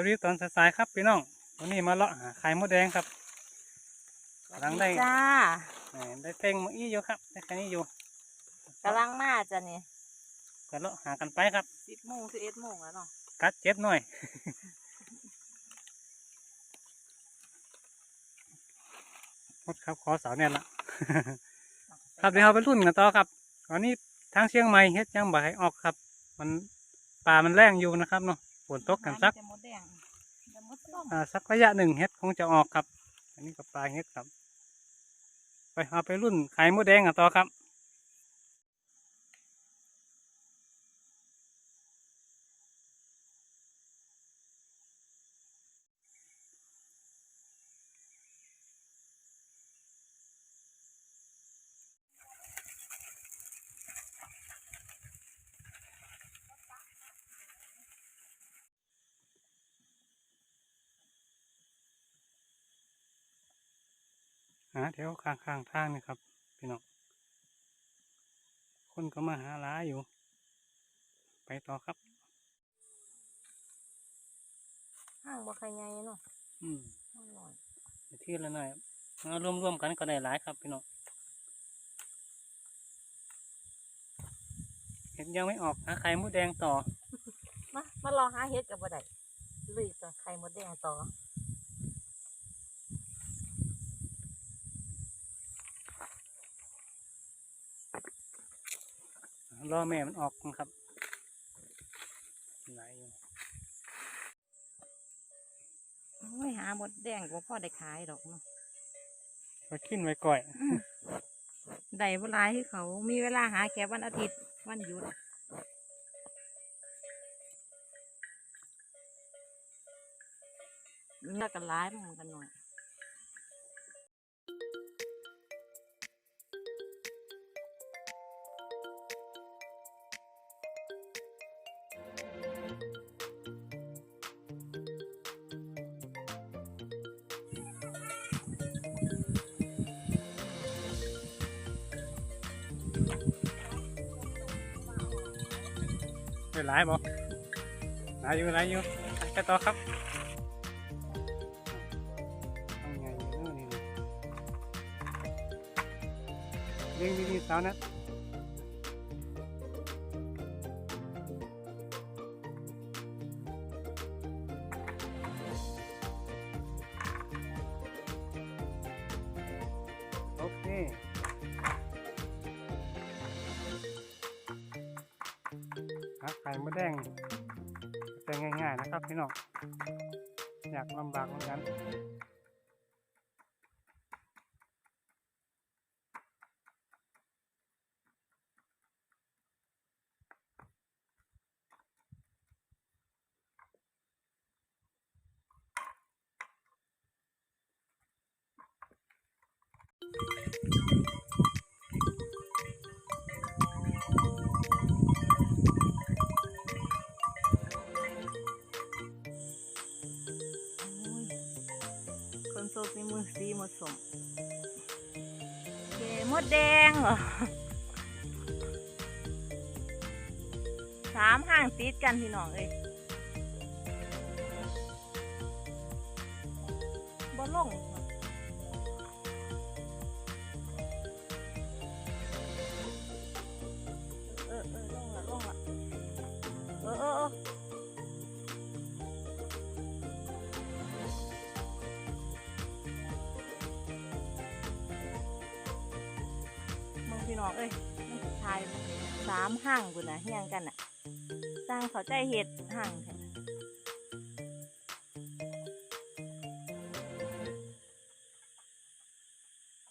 วัสดีตอนสายๆครับพี่น้องวันนี้มาเลาะหาไข่มดแดงครับกำลังได้จ้าแหมได้เต็งมาอี้อยู่ครับได้แค่นี้อยู่กำลังมาจ้ะนี่ก็เลาะหากันไปครับสิบโมงสิบเอ็ดโมงแล้วเนาะกัดเจ็บหน่อยหมดครับขอสาวเนี่ยละครับเดี๋ยวเราไปรุ่นกันต่อครับตอนนี้ทางเชียงใหม่เฮ็ดยังบ่ให้ออกครับ มันป่ามันแรงอยู่นะครับเนาะฝนตกกันสัก สักระยะหนึ่งเฮ็ดคงจะออกครับ อันนี้กับปลายเฮ็ดครับ ไปเอาไปรุ่นไข่มดแดงกันต่อครับ แถวข้างข้างๆทางนี่ครับพี่น้องคนก็มาหาหลายอยู่ ไปต่อครับห้างบ่ใครใหญ่เนาะอืมห้างหน่อยไปที่ละหน่อยมารวมรวมๆกันก็ได้หลายครับพี่น้องเห็นยังไม่ออกหาไข่มดแดงต่อ มา มารอหาเฮ็ดกับบ่ได้ลุยต่อไข่มดแดงต่อ รอแม่มันออกก่อนครับไหลายอยู่โอ้ยหามดแดงก็พอได้ขายดอกเนาะไปขึ้นไว้ก่อยได้เวลายที่เขามีเวลาหาแค่วันอาทิตย์ วันหยุดนี่กันร้ายมันกันหน่อย ได้หลายบ่หลายอยู่หลายอยู่แค่ต่อครับยู่นู่นนี่นะเลี้ยงดีสาวนะ ข่มดแดงเป็นง่าย ๆ นะครับพี่น้องอยากลำบากเหมือนกันคน สีหมดสมเกมดแดงเหรอสามห้างติดกันพี่น้องเอ้ยบ่ลง พี่น้องเอ้ยมันสิทายสามห้างกูนะเฮียงกันอะสร้างเขาใจเห็ดห้างแท้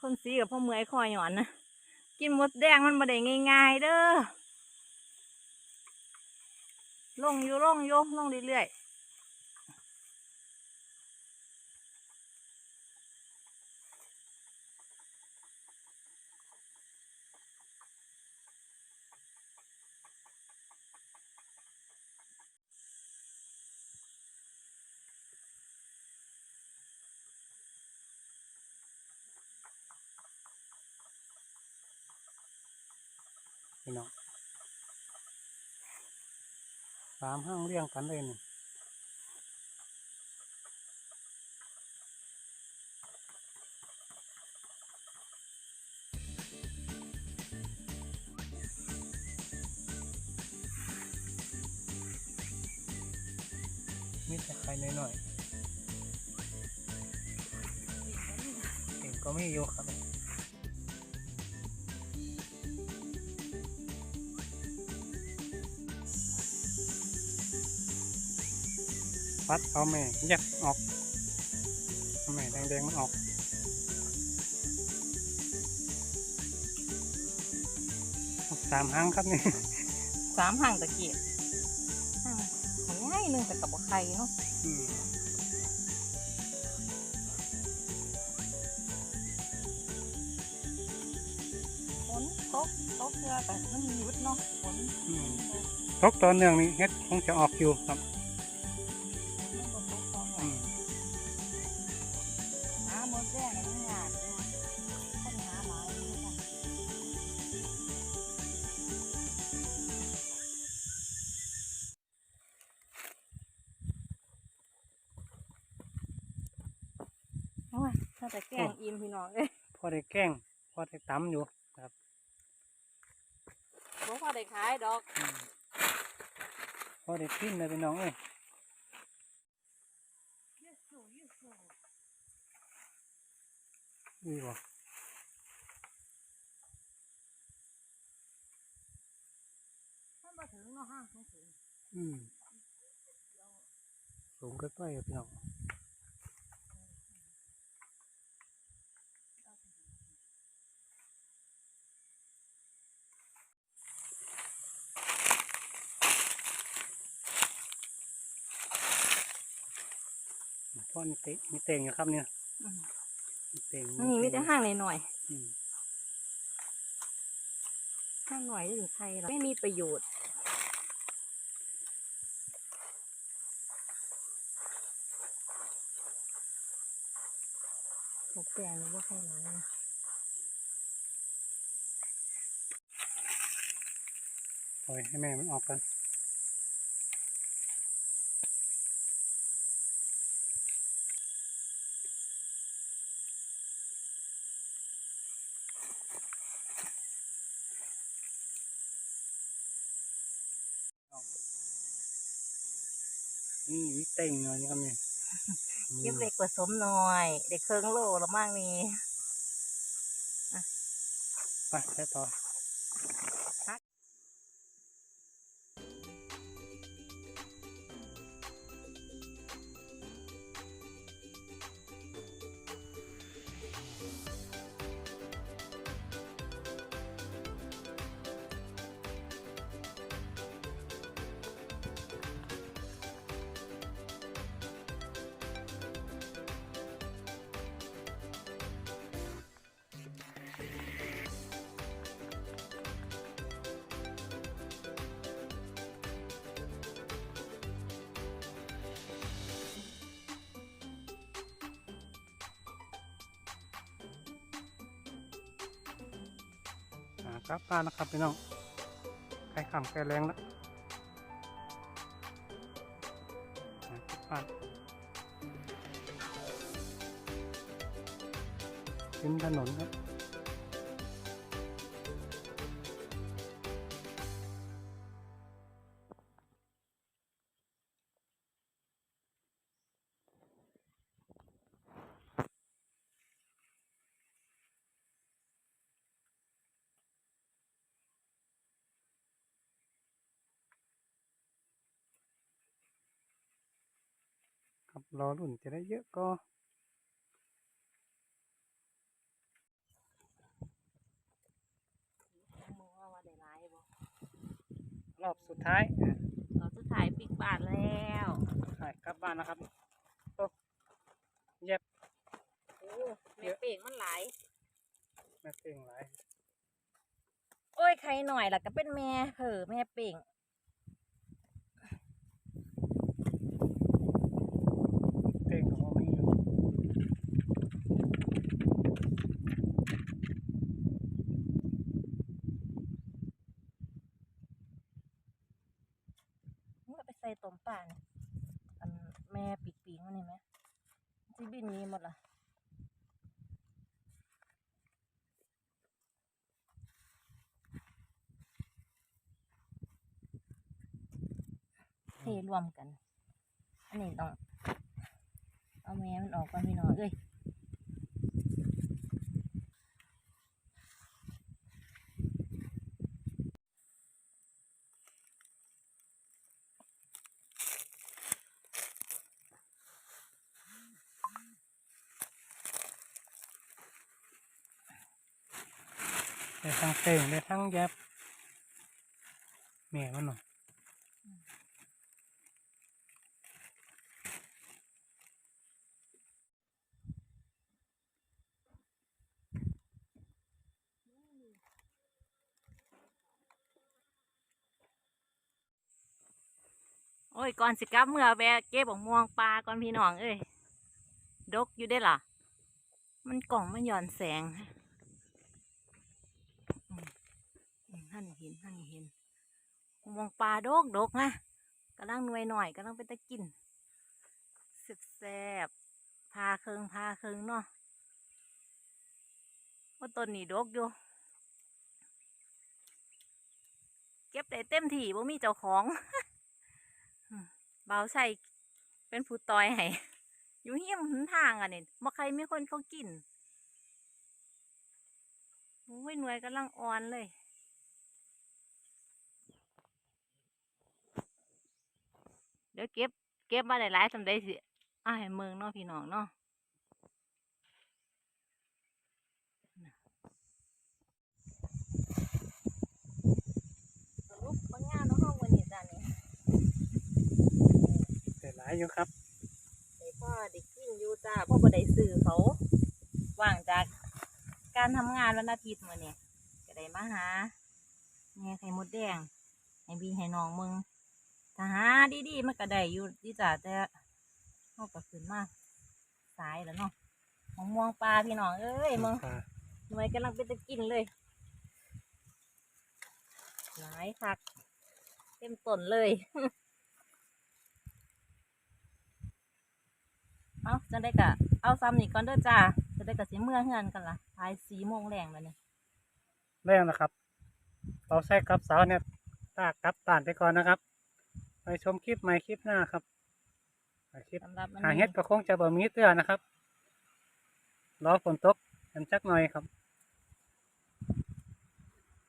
คนสีกับพ่อเมื่อยคอยหย่อนนะกินมดแดงมันมาได้ง่ายๆเด้อลงอยู่ลงอยู่ลงเรื่อยๆี่น้องสามห้างเรียงกันเลยนี่มีแต่ใครน้อยๆเก่งก็ไม่อยู่ครับ ปัดเอาแม่แยกออกเอาแม่แดงๆมันออกสามหางครับนี่สามห่างตะเกียบห่างของง่ายหนึ่งแต่กับบ่ไข่เนาะอืมฝนตกตกเรือแต่มันมีวุดเนาะฝนอืมตกตอนเนื่องนี่เฮ็ดคงจะออกอยู่ครับ ถ้าแต่แกล้งอิ่มพี่น้องเอ้ยพอได้แกล้งพอได้ตำอยู่ครับบ่พอได้ขายดอกอืมพอได้กินเลยพี่น้องเอ้ยนี่บ่ถ้ามาถึงเนาะห้างสูงสูงอืมสูงเกินไปครับพี่น้อง พ่อมีเตะมีเต่งอยู่ครับเนี่ยอืมมีเต่งนี่มีแต่ห้างหน่อยอืมๆห้างหน่อยหรือใครหรอไม่มีประโยชน์หมกแปลงนี่ว่าใครร้ายนะปล่อยให้แม่มันออกกัน นี่มีเต่งหน่อยนี่ครับเนี่ยเก็บเล็กผสมหน่อย เด็กเครื่องโลละมั่งนี่ไปใช้ต่อ กลับบ้านนะครับพี่น้องใครขำใครแรงแล้วอ่ากลับบ้านถนนครับ รับรอรุ่นจะได้เยอะก็มึงว่าว่าได้ร้ายบ่รอบสุดท้ายอะเราสุดท้ายปิกบาทแล้วไปกลับบ้านนะครับโอ้เย็บโอ้แม่เป่งมันหลายแม่เต่งหลายโอ้ยใครหน่อยล่ะก็เป็นแม่เผอแม่เป่ง เต่งของมีอยู่ มึงเอาไปใส่ต้มป่า เนี่ยอันแม่ปีกปีกมันนี่ไหมจีบินนี้หมดล่ะเทรวมกัน อันนี้ต้อง เอาแม่มันออกก่อนพี่น้องเอ้ย ต่งได้ทั้งแยบแม่มันหน่อยโอ้ยก่อนสิกลับเมื่อแวะเก็บของม่วงปลาก่อนพี่น้องเอ้ยดกอยู่ได้อล่ะมันกล่องมันหย่อนแสงอืมอืม ท่านเห็นท่านเห็นม่วงปลาโดกโดกนะกำลังหน่วยหน่อยกำลังเป็นตะกินสุดแซบพาเคิงพาเคิงเนาะว่าต้นนี้ดกอยู่เก็บได้เต็มที่บ่มีเจ้าของเบาใส่เป็นผู้ตอยให้อยู่เฮี้ยมหนทางอะเนี่ยบ่ใครมีคนเขากินโอ้ยหน่วยกำลังอ่อนเลย ดี๋ยวเก็บ เก็บมาหลายๆสำได้สิอ่าให้เมืองเนาะพี่น้องเนาะสรุปบางงานเนาะห้องวันนี้จ้าเนี่ยแต่หลายอยู่ครับได้พ่อได้กินอยู่จ้าพ่อบ่ได้ซื้อเขาว่างจากการทำงานวันอาทิตย์มื้อนี้ก็ได้มาหาแม่ไข่มดแดงให้พี่ให้น้องมึง ถ้าหาดีๆมันก็ได้อยู่ดีจ้าแต่เฮาก็ขึ้นมาสายแล้วเนาะมะม่วงปลาพี่น้องเอ้ยมึงปลาหน่วยกำลังเป็นตะกินเลย หลายคักเต็มต้นเลยเอาจะได้กะเอาซ้ำนี่ก่อนเด้อจ้าจะได้กะสิเมื่อเฮือนกันละทายสีโมงแรงแล้วนี่แรงนะครับ เราใช้กับสาวเนี่ยตากกลับป่านไปก่อนนะครับ ไปชมคลิปใหม่คลิปหน้าครับคลิปสำหรับมันหาเฮ็ดก็คงจะบ่มีเตือนะครับรอฝนตกกันจักหน่อยครับ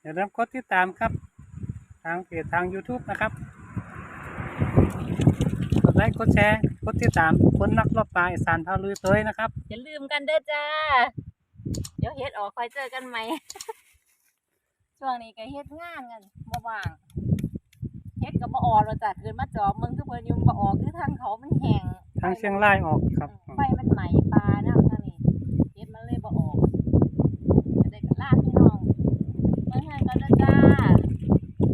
อย่าลืมกดติดตามครับ ทางเพจทาง YouTube นะครับกดไลค์กดแชร์กดติดตามคนนักรอบปลาอีสานพาลุยเตยนะครับ อย่าลืมกันเด้อจ้า เดี๋ยวเฮ็ดออกคอยเจอกันไหมช่วงนี้ก็เฮ็ดงานกันบ่ว่าง เฮ็ดก็บ่ออกแล้วจ้ะคืนมาจอบมึงคือเพิ่นอยุ่บ่ออกคือทางเขามันแห้งทางเชียงรายออกครับไฟมันไหม้ปลานะทางนี้เฮ็ดมันเลยบ่ออกจะได้กับลาพี่น้องเมื่อให้กันเด้อจ้า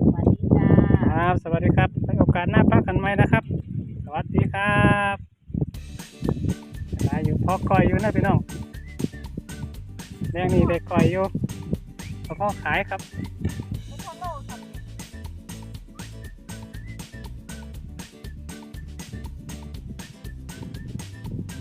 สวัสดีจ้าครับสวัสดีครับไว้โอกาสหน้าพักกันไหมนะครับ สวัสดีครับหลายอยู่พอคอยอยู่นะพี่น้องแรงนี่ได้คอยอยู่พอขายครับ